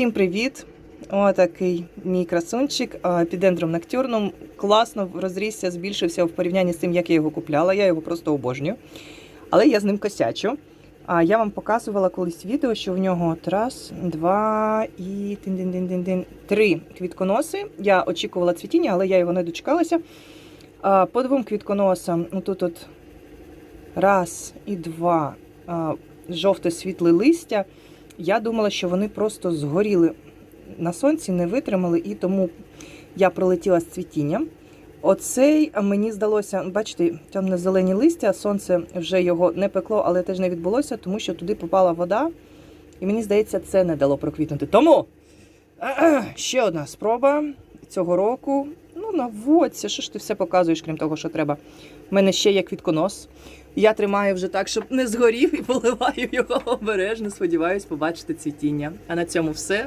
Всім привіт! Отакий мій красунчик підендром ноктюрнум. Класно розрісся, збільшився в порівнянні з тим, як я його купляла. Я його просто обожнюю. Але я з ним косячу. А я вам показувала колись відео, що в нього от раз, два і тин-дин-дин-дин-дин, три квітконоси. Я очікувала цвітіння, але я його не дочекалася. А, По двом квітконосам, тут от раз і два а, жовте світле листя. Я думала, що вони просто згоріли на сонці, не витримали, і тому я пролетіла з цвітінням. Оцей мені здалося, бачите, темно-зелені листя, сонце вже його не пекло, але теж не відбулося, тому що туди попала вода. І мені здається, це не дало проквітнути. Тому ще одна спроба цього року. Ну, наводься, що ж ти все показуєш, крім того, що треба. У мене ще є квітконос. Я тримаю вже так, щоб не згорів, і поливаю його обережно. Сподіваюсь, побачити цвітіння. А на цьому все.